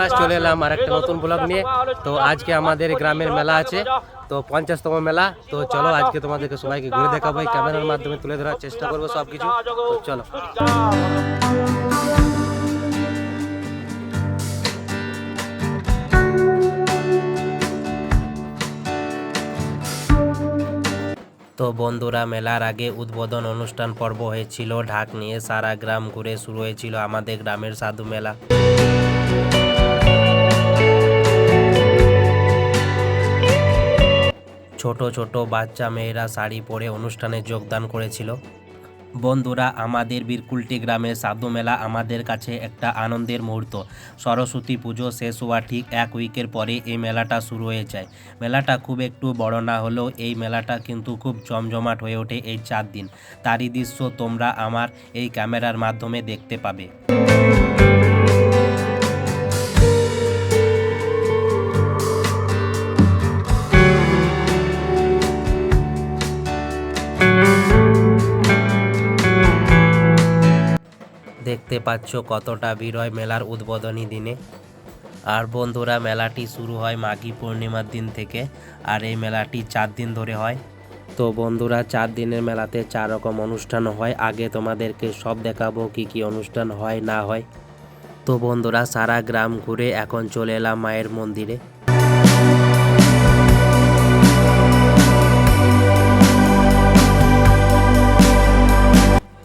Members চলে এলাম আর একটা নতুন ব্লগ নিয়ে। তো আজকে আমাদের গ্রামের মেলা আছে। তো পঞ্চাশতম মেলা। তো চলো আজকে তোমাদেরকে সবাইকে ঘুরে দেখাবো। ক্যামেরার মাধ্যমে তুলে ধরার চেষ্টা করব সব কিছু তো চলো। তো বন্ধুরা, মেলার আগে উদ্বোধন অনুষ্ঠান পর্ব হয়েছিল। ঢাক নিয়ে সারা গ্রাম ঘুরে শুরু হয়েছিল আমাদের গ্রামের সাধু মেলা। ছোট ছোট বাচ্চা মেয়েরা শাড়ি পরে অনুষ্ঠানে যোগদান করেছিল। বন্ধুরা, আমাদের বীরকুলটি গ্রামের সাধু মেলা আমাদের কাছে একটা আনন্দের মুহূর্ত। সরস্বতী পুজো শেষ হওয়া ঠিক এক উইকের পরে এই মেলাটা শুরু হয়ে যায়। মেলাটা খুব একটু বড় না হলেও এই মেলাটা কিন্তু খুব জমজমাট হয়ে ওঠে এই চার দিন। তারই দৃশ্য তোমরা আমার এই ক্যামেরার মাধ্যমে দেখতে পাবে। দেখতে পাচ্ছ কতটা ভিড় হয় মেলার উদ্বোধনী দিনে। আর বন্ধুরা, মেলাটি শুরু হয় মাঘী পূর্ণিমার দিন থেকে, আর এই মেলাটি চার দিন ধরে হয়। তো বন্ধুরা, চার দিনের মেলাতে চার রকম অনুষ্ঠান হয়। আগে তোমাদেরকে সব দেখাবো কি কি অনুষ্ঠান হয়, না হয়। তো বন্ধুরা, সারা গ্রাম ঘুরে এখন চলে এলাম মায়ের মন্দিরে।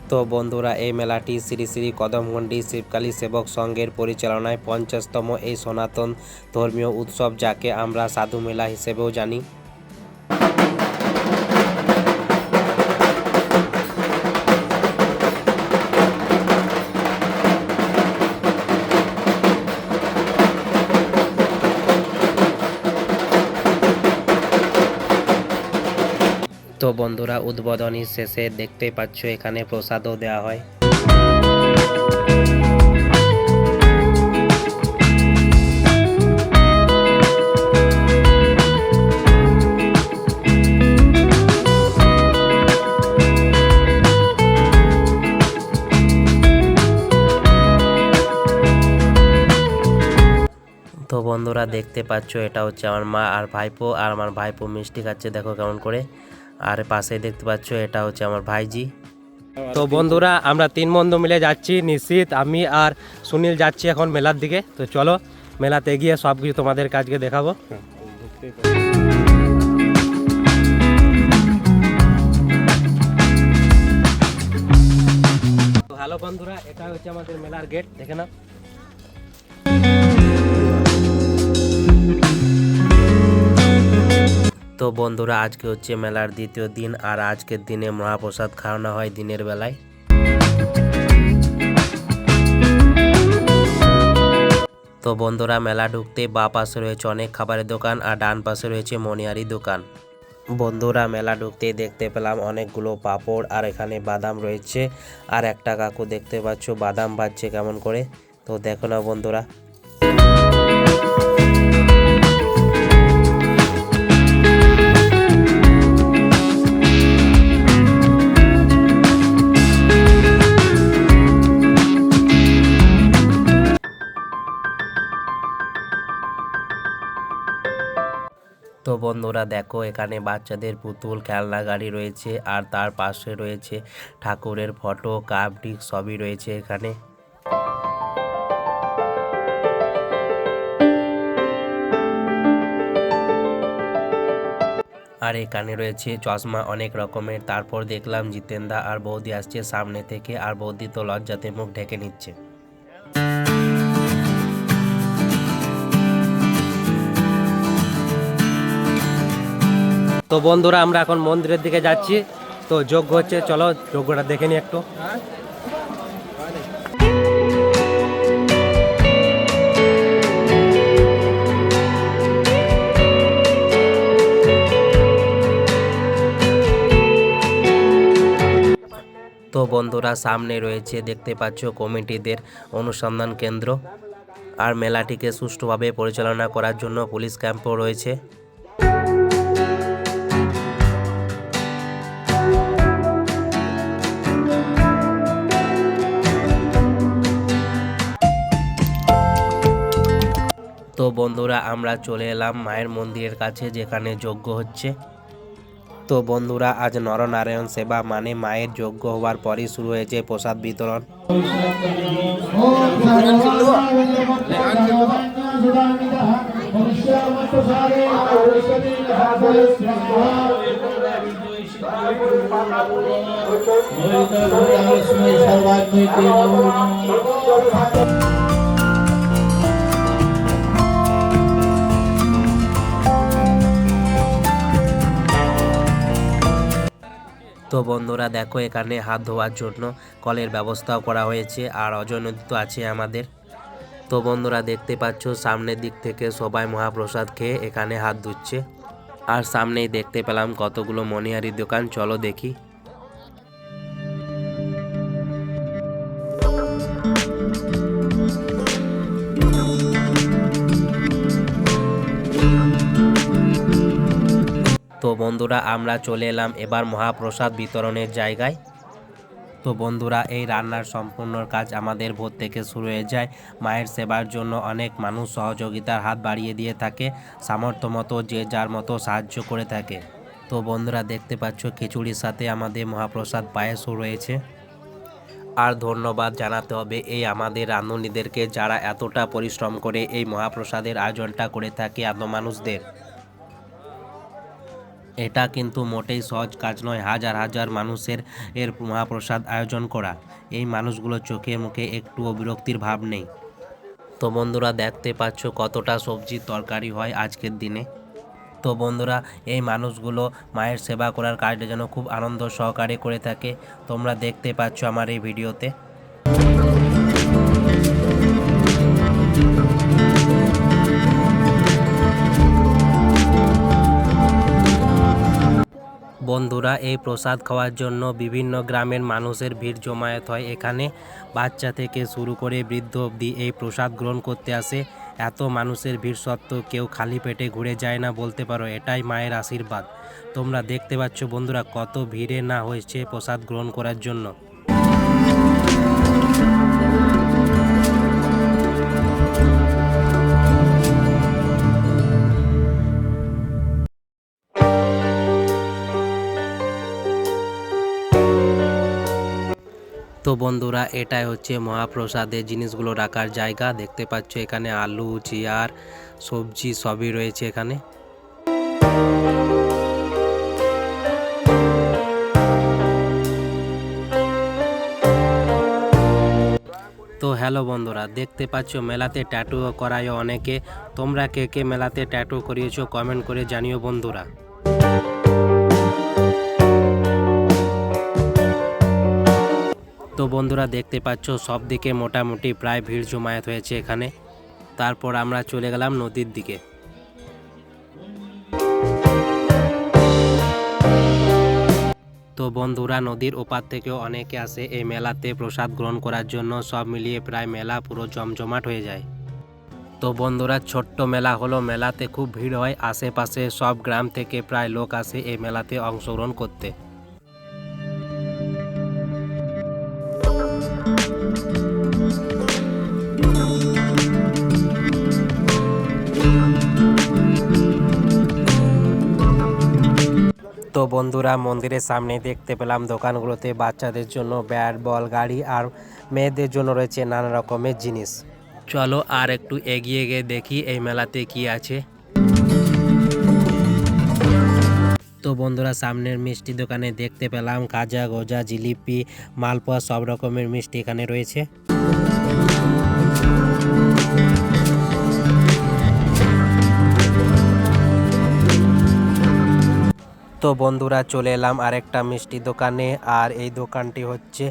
তো বন্ধুরা, এই মেলাটি শ্রী শ্রী কদমগন্ডি শিবকালী সেবক সংঘের পরিচালনায় পঞ্চাশতম এই সনাতন ধর্মীয় উৎসব, যাকে আমরা সাধু মেলা হিসেবেও জানি। তো বন্ধুরা উদ্বোধনী শেষে দেখতে পাচ্ছ, এখানে প্রসাদও দেওয়া হয়। তো বন্ধুরা, দেখতে পাচ্ছ, এটা হচ্ছে আমার মা আর ভাইপো, আর আমার ভাইপো মিষ্টি খাচ্ছে, দেখো কেমন করে। আর পাশে দেখতে পাচ্ছ এটা হচ্ছে আমার ভাইজি। তো বন্ধুরা, আমরা তিন বন্ধু মিলে যাচ্ছি, নিশ্চিত আমি আর সুনীল যাচ্ছি এখন মেলার দিকে। তো চলো, মেলাতে গিয়ে সব কিছু তোমাদের কাজকে দেখাবো। হ্যালো বন্ধুরা এটা হচ্ছে আমাদের মেলার গেট দেখে না তো বন্ধুরা, আজকে হচ্ছে মেলার দ্বিতীয় দিন আর আজকের দিনে মহাপ্রসাদ খাওয়ানো হয় দিনের বেলায়। তো বন্ধুরা, মেলা ঢুকতে বা পাশে রয়েছে অনেক খাবারের দোকান আর ডান পাশে রয়েছে মনিয়ারি দোকান। বন্ধুরা, মেলা ঢুকতেই দেখতে পেলাম অনেকগুলো পাপড় আর এখানে বাদাম রয়েছে। আর একটা কাকু দেখতে পাচ্ছ, বাদাম বাজছে কেমন করে? তো দেখো না বন্ধুরা। তো বন্ধুরা দেখো, এখানে বাচ্চাদের পুতুল, খেলনা, গাড়ি রয়েছে আর তার পাশে রয়েছে ঠাকুরের ফটো, কাপ ডিক সবই রয়েছে এখানে। আর এখানে রয়েছে চশমা অনেক রকমের। তারপর দেখলাম জিতেন্দা আর বৌদি আসছে সামনে থেকে আর বৌদি তো লজ্জাতে মুখ ঢেকে নিচ্ছে। তো বন্ধুরা, আমরা এখন মন্দিরের দিকে যাচ্ছি। তো যজ্ঞ হচ্ছে, চলো যজ্ঞটা দেখে নি একটু। তো বন্ধুরা, সামনে রয়েছে, দেখতে পাচ্ছ কমিটিদের অনুসন্ধান কেন্দ্র। আর মেলাটিকে সুষ্ঠুভাবে পরিচালনা করার জন্য পুলিশ ক্যাম্পও রয়েছে। তো বন্ধুরা, আমরা চলে এলাম মায়ের মন্দিরের কাছে, যেখানে যজ্ঞ হচ্ছে। তো বন্ধুরা, আজ নরনারায়ণ সেবা মানে মায়ের যজ্ঞ হওয়ার পরই শুরু হয়েছে প্রসাদ বিতরণ। তো বন্ধুরা দেখো, এখানে হাত ধোয়ার জন্য কলের ব্যবস্থাও করা হয়েছে আর অজয় নদী তো আছে আমাদের। তো বন্ধুরা দেখতে পাচ্ছ, সামনের দিক থেকে সবাই মহাপ্রসাদ খেয়ে এখানে হাত ধুচ্ছে। আর সামনেই দেখতে পেলাম কতগুলো মনিহারি দোকান, চলো দেখি। তো বন্ধুরা, আমরা চলে এলাম এবার মহাপ্রসাদ বিতরণের জায়গায়। তো বন্ধুরা, এই রান্নার সম্পূর্ণ কাজ আমাদের ভোর থেকে শুরু হয়ে যায়। মায়ের সেবার জন্য অনেক মানুষ সহযোগিতার হাত বাড়িয়ে দিয়ে থাকে, সামর্থ্য মতো, যে যার মতো সাহায্য করে থাকে। তো বন্ধুরা, দেখতে পাচ্ছ খিচুড়ির সাথে আমাদের মহাপ্রসাদ পায়েসও রয়েছে। আর ধন্যবাদ জানাতে হবে এই আমাদের রাঁধুনিদেরকে, যারা এতটা পরিশ্রম করে এই মহাপ্রসাদের আয়োজনটা করে থাকে এত মানুষদের। এটা কিন্তু মোটেই সহজ কাজ নয়। হাজার হাজার মানুষের এর মহাপ্রসাদ আয়োজন করা। এই মানুষগুলো চোখে মুখে একটুও বিরক্তির ভাব নেই। তো বন্ধুরা, দেখতে পাচ্ছ কতটা সবজির তরকারি হয় আজকের দিনে। তো বন্ধুরা, এই মানুষগুলো মায়ের সেবা করার কাজটা যেন খুব আনন্দ সহকারে করে থাকে। তোমরা দেখতে পাচ্ছ আমার এই ভিডিওতে। বন্ধুরা, এই প্রসাদ খাওয়ার জন্য বিভিন্ন গ্রামের মানুষের ভিড় জমায়েত হয়। এখানে বাচ্চা থেকে শুরু করে বৃদ্ধ অবধি এই প্রসাদ গ্রহণ করতে আসে। এত মানুষের ভিড় সত্ত্বেও কেউ খালি পেটে ঘুরে যায় না বলতে পারো, এটাই মায়ের আশীর্বাদ। তোমরা দেখতে পাচ্ছ বন্ধুরা, কত ভিড়ে না হয়েছে প্রসাদ গ্রহণ করার জন্য। তো বন্ধুরা, এটাই হচ্ছে মহাপ্রসাদের জিনিসগুলো রাখার জায়গা। দেখতে পাচ্ছ এখানে আলু চেয়ার সবজি সবই রয়েছে এখানে। তো হ্যালো বন্ধুরা, দেখতে পাচ্ছ মেলাতে ট্যাটু করায় অনেকে। তোমরা কে কে মেলাতে ট্যাটু করিয়েছো কমেন্ট করে জানিও বন্ধুরা। তো বন্ধুরা দেখতে পাচ্ছ সব দিকে মোটামুটি প্রায় ভিড় জমায়েত হয়েছে এখানে। তারপর আমরা চলে গেলাম নদীর দিকে। তো বন্ধুরা, নদীর ওপার থেকেও অনেকে আসে এই মেলাতে প্রসাদ গ্রহণ করার জন্য। সব মিলিয়ে প্রায় মেলা পুরো জমজমাট হয়ে যায়। তো বন্ধুরা, ছোট্ট মেলা হলো। মেলাতে খুব ভিড় হয়। আশেপাশে সব গ্রাম থেকে প্রায় লোক আসে এই মেলাতে অংশগ্রহণ করতে। বন্ধুরা, মন্দিরের সামনে দেখতে পেলাম দোকানগুলোতে বাচ্চাদের জন্য ব্যাট বল, গাড়ি আর মেয়েদের জন্য রয়েছে নানা রকমের জিনিস। চলো আর একটু এগিয়ে গিয়ে দেখি এই মেলাতে কি আছে। তো বন্ধুরা, সামনের মিষ্টি দোকানে দেখতে পেলাম কাজা গজা, জিলিপি, মালপোয়া সব রকমের মিষ্টি এখানে রয়েছে। তো বন্ধুরা চলে এলাম আরেকটা মিষ্টি দোকানে। আর এই দোকানটি হচ্ছে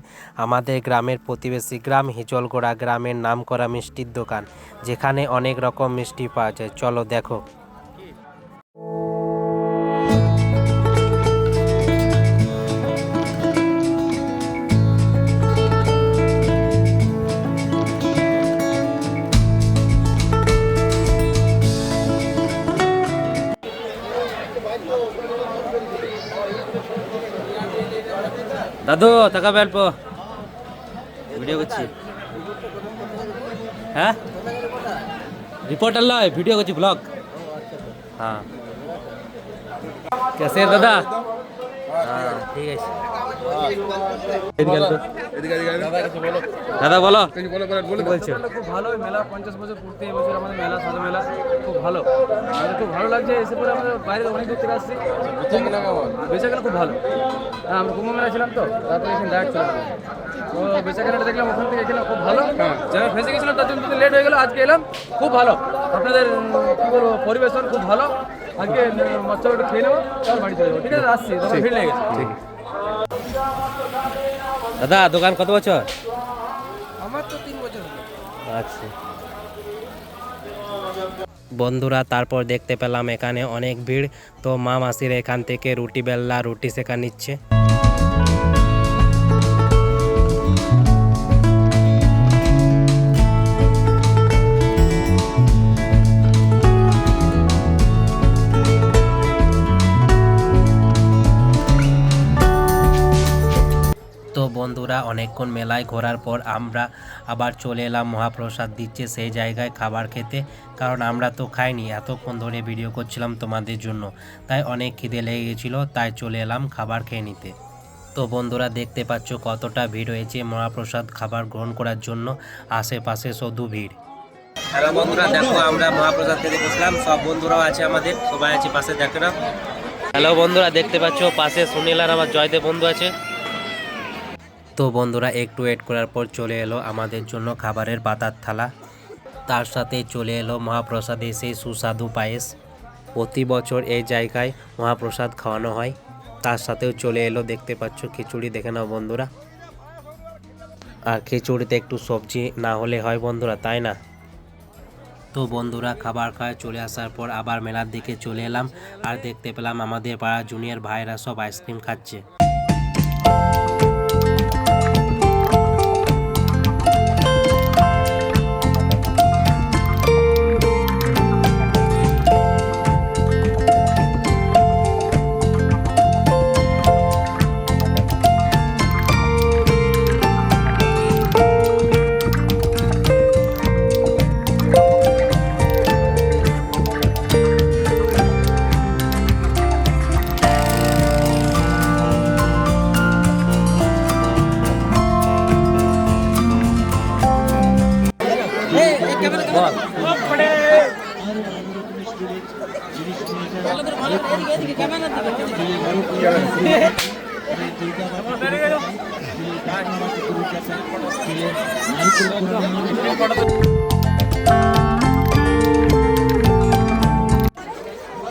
আমাদের গ্রামের প্রতিবেশী গ্রাম, হিজলগোড়া গ্রামের নাম করা মিষ্টির দোকান, যেখানে অনেক রকম মিষ্টি পাওয়া যায়। চলো দেখো। দাদু তাকাবে অল্প। ভিডিও করছি। হ্যাঁ? রিপোর্টার লয়, ভিডিও করছি ব্লগ হ্যাঁ। কেসে দাদা? হ্যাঁ ঠিক আছে। দাদা বলো। বলছো? খুব ভালো মেলা পঞ্চাশ বছর পূর্তি এবছর আমাদের মেলা সাধু মেলা খুব ভালো। আমাদের খুব ভালো লাগছে এসে পরে আমাদের বাইরে অনেক দূর থেকে আসছি। বেচাকেনা খুব ভালো। হ্যাঁ আমরা কুম্ভ মেলা ছিলাম তো তারপরে এখানে ডাইরেক্ট চলে তো বেচাকেনাটা দেখলাম ওখান থেকে এখানে খুব ভালো। যারা ফেসে গেছিলাম তার জন্য লেট হয়ে গেল আজকে এলাম খুব ভালো। আপনাদের কি বলব পরিবেশন খুব ভালো। আজকে একটু খেয়ে নেব তারপর বাড়ি চলে যাব। ঠিক আছে আসছি। ভিড় লেগে গেছে। ঠিক। দাদা দোকান কত বছর? আমার তো তিন বছর আচ্ছা। বন্ধুরা তারপর দেখতে পেলাম এখানে অনেক ভিড়। তো মা মাসির এখান থেকে রুটি বেল্লা রুটি সেকা নিচ্ছে। বন্ধুরা, অনেকক্ষণ মেলায় ঘোরার পর আমরা আবার চলে এলাম, মহাপ্রসাদ দিচ্ছে সেই জায়গায় খাবার খেতে। কারণ আমরা তো খাইনি, এতক্ষণ ধরে ভিডিও করছিলাম তোমাদের জন্য। তাই অনেক খিদে লেগে গেছিল, তাই চলে এলাম খাবার খেয়ে নিতে। তো বন্ধুরা, দেখতে পাচ্ছ কতটা ভিড় হয়েছে মহাপ্রসাদ খাবার গ্রহণ করার জন্য। আশেপাশে শুধু ভিড়। হ্যালো বন্ধুরা, দেখো আমরা মহাপ্রসাদ থেকে বসলাম। সব বন্ধুরাও আছে আমাদের, সবাই আছে পাশে, দেখো হ্যালো বন্ধুরা, দেখতে পাচ্ছ পাশে সুনীল আর আমার জয়দেব বন্ধু আছে। তো বন্ধুরা, একটু ওয়েট করার পর চলে এলো আমাদের জন্য খাবারের পাতার থালা। তার সাথে চলে এলো মহাপ্রসাদে সেই সুস্বাদু পায়েস। প্রতি বছর এই জায়গায় মহাপ্রসাদ খাওয়ানো হয়। তার সাথেও চলে এলো, দেখতে পাচ্ছ খিচুড়ি, দেখে নাও বন্ধুরা। আর খিচুড়িতে একটু সবজি না হলে হয় বন্ধুরা, তাই না? তো বন্ধুরা, খাবার খায় চলে আসার পর আবার মেলার দিকে চলে এলাম। আর দেখতে পেলাম আমাদের পাড়া জুনিয়র ভাইরা সব আইসক্রিম খাচ্ছে।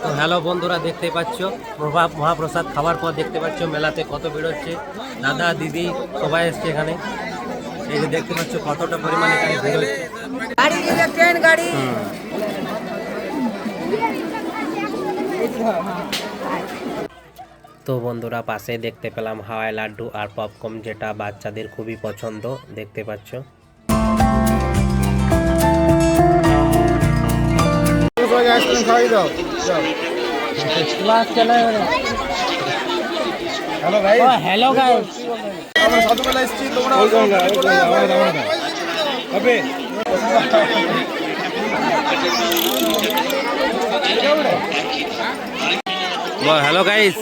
তো হ্যালো বন্ধুরা দেখতে পাচ্ছ? প্রভাব মহাপ্রসাদ খাওয়ার পর দেখতে পাচ্ছ মেলাতে কত ভিড় হচ্ছে। দাদা দিদি সবাই এসছে এখানে। এই যে দেখতে পাচ্ছ কতটা পরিমাণে এখানে ভিড় হচ্ছে। তো বন্ধুরা পাশে দেখতে পেলাম হাওয়াই লাড্ডু আর পপকর্ন যেটা বাচ্চাদের খুবই পছন্দ দেখতে পাচ্ছ। হ্যালো গাইস হ্যালো গাইস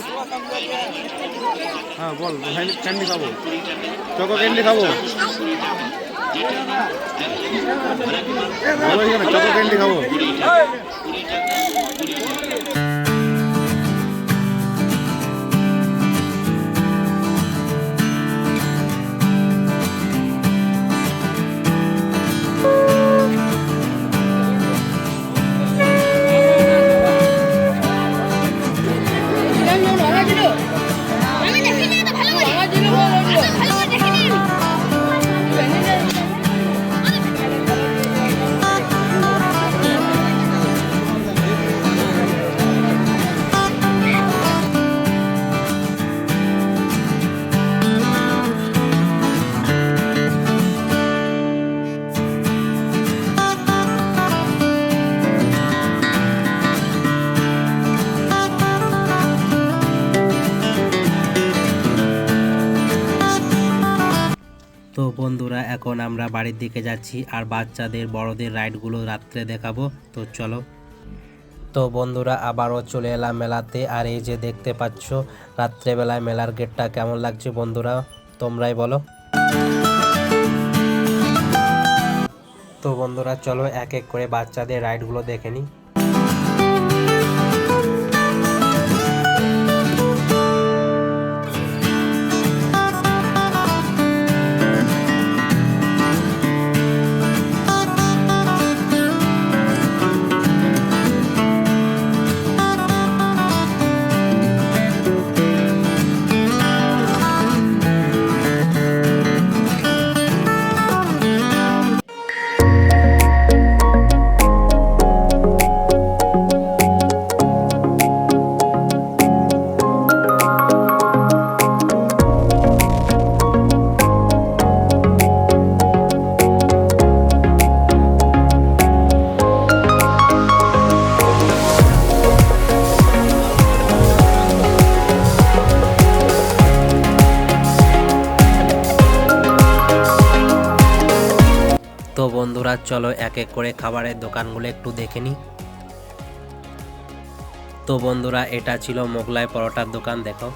হ্যাঁ বল ক্যান্ডি খাব। চকো ক্যান্ডি খাব। চকো ক্যান্ডি খাব? এখন আমরা বাড়ির দিকে যাচ্ছি আর বাচ্চাদের, বড়দের রাইডগুলো রাত্রে দেখাবো। তো চলো। তো বন্ধুরা, আবারও চলে এলাম মেলাতে। আর এই যে দেখতে পাচ্ছ, রাত্রেবেলায় মেলার গেটটা কেমন লাগছে বন্ধুরা, তোমরাই বলো। তো বন্ধুরা, চলো এক এক করে বাচ্চাদের রাইডগুলো দেখে নিই। বন্ধুরা, চলো এক এক করে খাবারের দোকানগুলো একটু দেখে নিই। তো বন্ধুরা, এটা ছিল মোগলাই পরোটার দোকান, দেখো।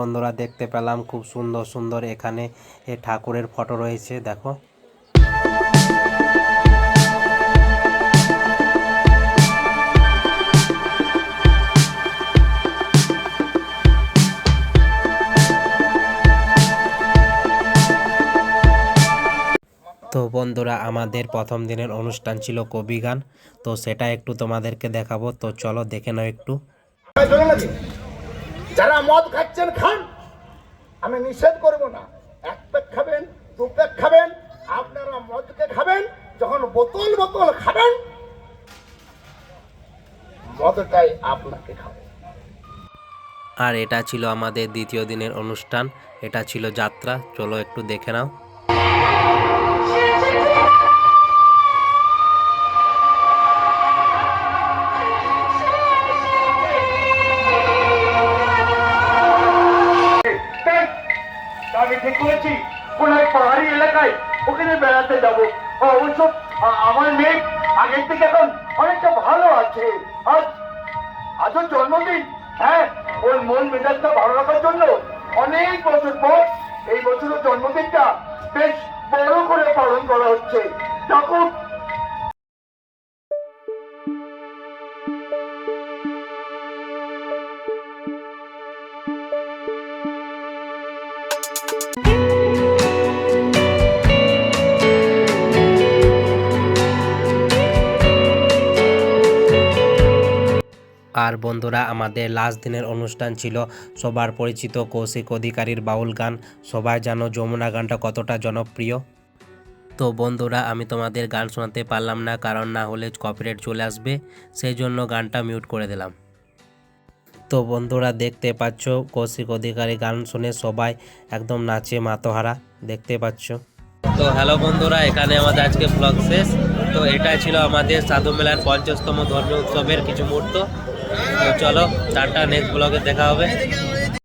বন্ধুরা দেখতে পেলাম খুব সুন্দর সুন্দর এখানে এ ঠাকুরের ফটো রয়েছে, দেখো। তো বন্ধুরা, আমাদের প্রথম দিনের অনুষ্ঠান ছিল কবি গান, তো সেটা একটু তোমাদেরকে দেখাবো, তো চলো দেখে নাও একটু। যারা মদ খাচ্ছেন, খান। আমি নিষেধ করব না। এক প্যাক খাবেন, দু প্যাক খাবেন, আপনারা মদকে খাবেন, যখন বোতল বোতল খাবেন, মদটাই আপনাকে খাবে। আর এটা ছিল আমাদের দ্বিতীয় দিনের অনুষ্ঠান, এটা ছিল যাত্রা। চলো একটু দেখে নাও। আমি ঠিক করেছি। কোন এক পাহাড়ি এলাকায় ওখানে বেড়াতে যাব। অবশ্য আমার মেয়ে আগের থেকে এখন অনেকটা ভালো আছে। আজ, আজও জন্মদিন। হ্যাঁ ওর মন মেজাজটা ভালো রাখার জন্য অনেক বছর পর এই বছরের জন্মদিনটা বেশ বড় করে পালন করা হচ্ছে। তখন আর বন্ধুরা, আমাদের লাস্ট দিনের অনুষ্ঠান ছিল সবার পরিচিত কৌশিক অধিকারীর বাউল গান। সবাই জানো যমুনা গানটা কতটা জনপ্রিয়। তো বন্ধুরা, আমি তোমাদের গান শোনাতে পারলাম না, কারণ না হলে কপিরাইট চলে আসবে, সেই জন্য গানটা মিউট করে দিলাম। তো বন্ধুরা, দেখতে পাচ্ছ কৌশিক অধিকারী গান শুনে সবাই একদম নাচে মাতোহারা, দেখতে পাচ্ছ। তো হ্যালো বন্ধুরা, এখানে আমাদের আজকে ব্লগ শেষ। তো এটা ছিল আমাদের সাধু মেলার পঞ্চাশতম ধর্মীয় উৎসবের কিছু মুহূর্ত। চলো টাটা নেক্সট ব্লগে দেখা হবে।